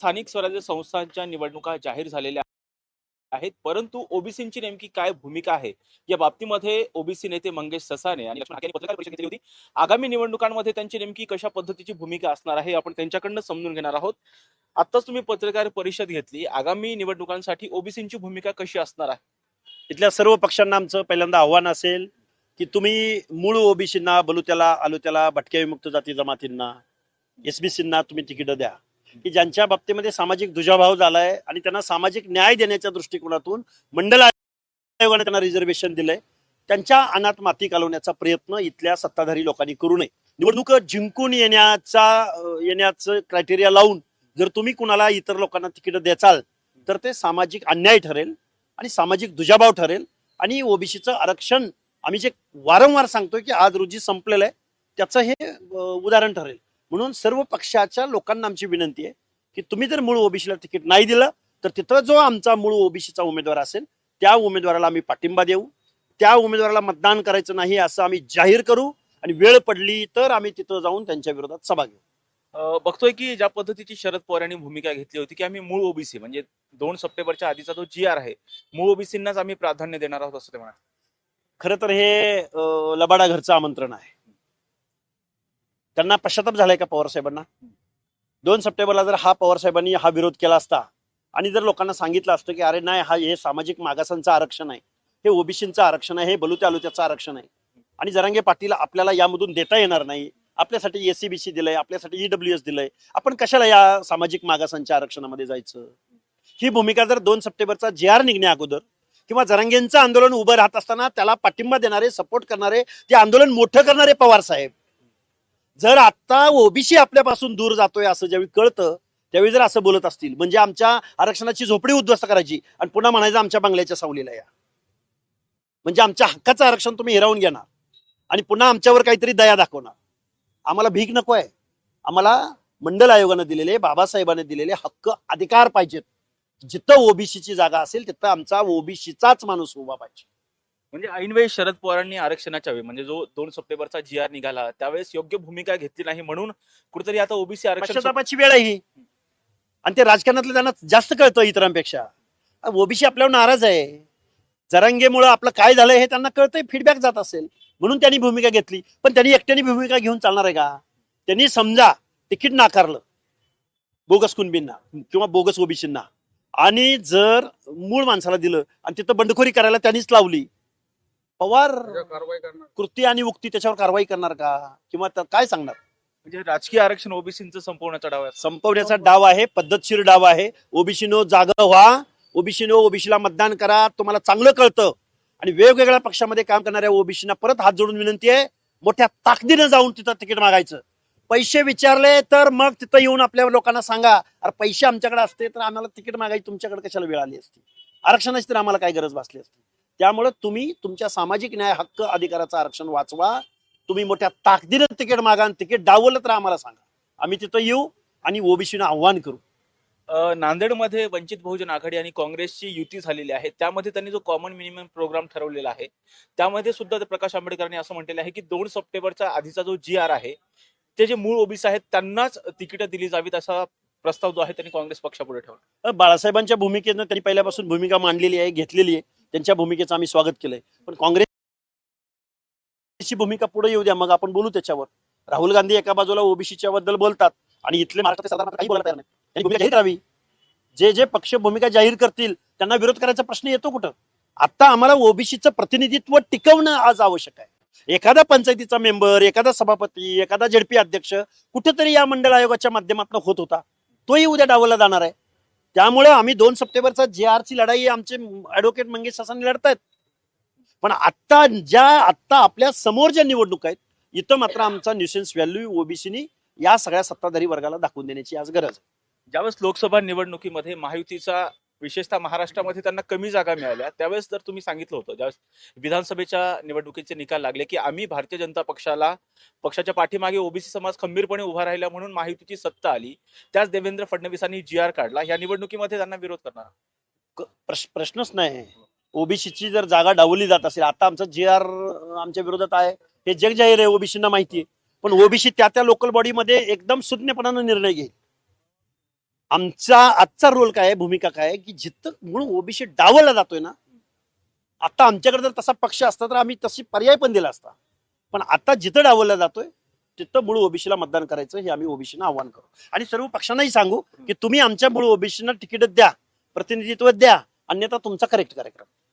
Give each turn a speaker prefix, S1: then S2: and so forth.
S1: स्थानिक स्वराज्य संस्थांच्या निवडणुका जाहीर झालेल्या आहेत. परंतु ओबीसीची नेमकी काय भूमिका आहे? या बाबतीमध्ये ओबीसी नेते मंगेश ससाने आणि लक्ष्मण पत्रकार परिषद घेतली होती. आगामी निवडणुकांमध्ये त्यांची नेमकी कशा पद्धतीची भूमिका असणार आहे आपण त्यांच्याकडनं समजून घेणार आहोत. आताच तुम्ही पत्रकार परिषद घेतली. आगामी निवडणुकांसाठी ओबीसीची भूमिका कशी असणार आहे?
S2: इथल्या सर्व पक्षांना आमचं पहिल्यांदा आव्हान असेल की तुम्ही मूळ ओबीसींना बलुत्याला आलुत्याला भटक्या विमुक्त जाती जमातींना एसबीसींना तुम्ही तिकीट द्या. की ज्यांच्या बाबतीमध्ये सामाजिक दुजाभाव झालाय आणि त्यांना सामाजिक न्याय देण्याच्या दृष्टिकोनातून मंडल आयोगाने त्यांना रिझर्वेशन दिलंय त्यांच्या अनाथ माती घालवण्याचा प्रयत्न इथल्या सत्ताधारी लोकांनी करू नये. निवडणूक जिंकून येण्याचा येण्याचं क्रायटेरिया लावून जर तुम्ही कुणाला इतर लोकांना तिकीट द्याचाल तर ते सामाजिक अन्याय ठरेल आणि सामाजिक दुजाभाव ठरेल आणि ओबीसीचं आरक्षण आम्ही जे वारंवार सांगतोय की आज रोजी संपलेलं आहे त्याचं हे उदाहरण ठरेल. म्हणून सर्व पक्षाच्या लोकांना आमची विनंती आहे की तुम्ही जर मूळ ओबीसीला तिकीट नाही दिलं तर तिथं जो आमचा मूळ ओबीसीचा उमेदवार असेल त्या उमेदवाराला आम्ही पाठिंबा देऊ. त्या उमेदवाराला मतदान करायचं नाही असं आम्ही जाहीर करू आणि वेळ पडली तर आम्ही तिथं जाऊन त्यांच्या विरोधात सभा घेऊ.
S1: बघतोय की ज्या पद्धतीची शरद पवार यांनी भूमिका घेतली होती की आम्ही मूळ ओबीसी म्हणजे दोन सप्टेंबरच्या आधीचा जो जी आर आहे मूळ ओबीसींनाच आम्ही प्राधान्य देणार आहोत असं ते म्हणाले.
S2: खरं तर हे लबाडा घरचं आमंत्रण आहे. त्यांना पश्चाताप झालाय का पवार साहेबांना? दोन सप्टेंबरला जर हा पवार साहेबांनी हा विरोध केला असता आणि जर लोकांना सांगितलं असतं की अरे नाही हा हे सामाजिक मागासांचं आरक्षण आहे हे ओबीसीचं आरक्षण आहे हे बलुत्या आलुत्याचं आरक्षण आहे आणि जरांगे पाटील आपल्याला यामधून देता येणार नाही आपल्यासाठी एससीबीसी दिलंय आपल्यासाठी ईडब्ल्यू एस दिलंय आपण कशाला या सामाजिक मागासांच्या आरक्षणामध्ये जायचं? ही भूमिका जर दोन सप्टेंबरचा जे आर निघण्या अगोदर किंवा जरांगेंचं आंदोलन उभं राहत असताना त्याला पाठिंबा देणारे सपोर्ट करणारे ते आंदोलन मोठं करणारे पवार साहेब जर आता ओबीसी आपल्यापासून दूर जातोय असं ज्यावेळी कळतं त्यावेळी जर असं बोलत असतील म्हणजे आमच्या आरक्षणाची झोपडी उद्ध्वस्त करायची आणि पुन्हा म्हणायचं आमच्या बंगल्याच्या सावलीला या. म्हणजे आमच्या हक्काचं आरक्षण तुम्ही हिरावून घेणार आणि पुन्हा आमच्यावर काहीतरी दया दाखवणार. आम्हाला भीक नको आहे. आम्हाला मंडल आयोगानं दिलेले बाबासाहेबांनी दिलेले हक्क अधिकार पाहिजेत. जिथं ओबीसीची जागा असेल तिथं आमचा ओबीसीचाच माणूस उभा पाहिजे.
S1: म्हणजे ऐनवेळी शरद पवारांनी आरक्षणाच्या वेळी म्हणजे जो दोन सप्टेंबरचा जी आर निघाला त्यावेळेस योग्य भूमिका घेतली नाही म्हणून कुठेतरी आता ओबीसी आरक्षण
S2: पश्चातापाची वेळ आहे ही. आणि ते राजकारणातलं त्यांना जास्त कळतं इतरांपेक्षा. ओबीसी आपल्यावर नाराज आहे. जरांगेमुळं आपलं काय झालंय हे त्यांना कळतंय फीडबॅक जात असेल. म्हणून त्यांनी भूमिका घेतली. पण त्यांनी एकट्याने भूमिका घेऊन चालणार आहे का? त्यांनी समजा तिकीट नाकारलं बोगस कुणबींना किंवा बोगस ओबीसींना. आणि जर मूळ माणसाला दिलं आणि तिथं बंडखोरी करायला त्यांनीच लावली पवार
S1: कारवाई करणार.
S2: कृती आणि उक्ती त्याच्यावर कारवाई करणार का? किंवा त्या- काय सांगणार?
S1: म्हणजे राजकीय आरक्षण ओबीसीचं संपवण्याचा डाव आहे.
S2: संपवण्याचा डाव आहे पद्धतशीर डाव आहे. ओबीसीनो जागा व्हा. ओबीसीनो ओबीसीला मतदान करा. तुम्हाला चांगलं कळतं. आणि वेगवेगळ्या पक्षामध्ये काम करणाऱ्या ओबीसीना परत हात जोडून विनंती आहे मोठ्या ताकदीनं जाऊन तिथं तिकीट मागायचं. पैसे विचारले तर मग तिथं येऊन आपल्या लोकांना सांगा अरे पैसे आमच्याकडे असते तर आम्हाला तिकीट मागायची तुमच्याकडे कशाला वेळ आली असती? आरक्षणाची तर आम्हाला काय गरज भासली असती? त्यामुळे तुम्ही तुमच्या सामाजिक न्याय हक्क अधिकाराचं आरक्षण वाचवा. तुम्ही मोठ्या ताकदीनं तिकीट मागा आणि तिकीट डावलं तर आम्हाला सांगा. आम्ही तिथं येऊ आणि ओबीसीनं आव्हान करू.
S1: नांदेडमध्ये वंचित बहुजन आघाडी आणि काँग्रेसची युती झालेली आहे. त्यामध्ये त्यांनी जो कॉमन मिनिमम प्रोग्राम ठरवलेला आहे त्यामध्ये सुद्धा प्रकाश आंबेडकरांनी असं म्हटलेलं आहे की दोन सप्टेंबरच्या आधीचा जो जी आर आहे ते जे मूळ ओबीसी आहेत त्यांनाच तिकीट दिली जावीत असा प्रस्ताव जो आहे त्यांनी काँग्रेस पक्षापुढे ठेवला.
S2: बाळासाहेबांच्या भूमिकेनं त्यांनी पहिल्यापासून भूमिका मांडलेली आहे घेतलेली आहे. त्यांच्या भूमिकेचं आम्ही स्वागत केलंय. पण काँग्रेसची भूमिका पुढे येऊ द्या मग आपण बोलू त्याच्यावर. राहुल गांधी एका बाजूला ओबीसीच्या बद्दल बोलतात आणि इथले महाराष्ट्रात साधारण काही बोलत नाही त्यांनी भूमिका जाहीर करावी. जे जे पक्ष भूमिका जाहीर करतील त्यांना विरोध करायचा प्रश्न येतो कुठं? आता आम्हाला ओबीसीचं प्रतिनिधित्व टिकवणं आज आवश्यक आहे. एखादा पंचायतीचा मेंबर एखादा सभापती एखादा झेडपी अध्यक्ष कुठेतरी या मंडळ आयोगाच्या माध्यमातून होत होता. तोही उद्या डावला जाणार आहे. त्यामुळे आम्ही दोन सप्टेंबरचा जे आर ची लढाई आमचे ऍडव्होकेट मंगेश सासांनी लढतायत. पण आत्ता ज्या आत्ता आपल्यासमोर ज्या निवडणूक आहेत इथं मात्र आमचा न्यूसेन्स व्हॅल्यू ओबीसीनी या सगळ्या सत्ताधारी वर्गाला दाखवून देण्याची आज गरज आहे.
S1: ज्यावेळेस लोकसभा निवडणुकीमध्ये महायुतीचा विशेषतः महाराष्ट्रामध्ये त्यांना कमी जागा मिळाल्या. त्यावेळेस जर तुम्ही सांगितलं होतं ज्यावेळेस विधानसभेच्या निवडणुकीचे निकाल लागले की आम्ही भारतीय जनता पक्षाला पक्षाच्या पाठीमागे ओबीसी समाज खंबीरपणे उभा राहिला म्हणून महायुतीची सत्ता आली त्याच देवेंद्र फडणवीसांनी जी आर काढला या निवडणुकीमध्ये त्यांना विरोध करणार?
S2: प्रश्नच नाही. ओबीसीची जर जागा डावली जात असेल आता आमचं जे आर आमच्या विरोधात आहे हे जग जाहीर आहे ओबीसींना माहिती आहे. पण ओबीसी त्या त्या लोकल बॉडीमध्ये एकदम सुज्ञपणानं निर्णय घेईल. आमचा आजचा रोल काय आहे भूमिका काय आहे की जिथं मूळ ओबीसी डावलला जातोय ना आता आमच्याकडे जर तसा पक्ष असता तर आम्ही तशी पर्याय पण दिला असता. पण आता जिथं डावलला जातोय तिथं मूळ ओबीसीला मतदान करायचं हे आम्ही ओबीसीना आव्हान करू आणि सर्व पक्षांनाही सांगू की तुम्ही आमच्या मूळ ओबीसीना तिकीट द्या प्रतिनिधित्व द्या अन्यथा तुमचा करेक्ट कार्यक्रम.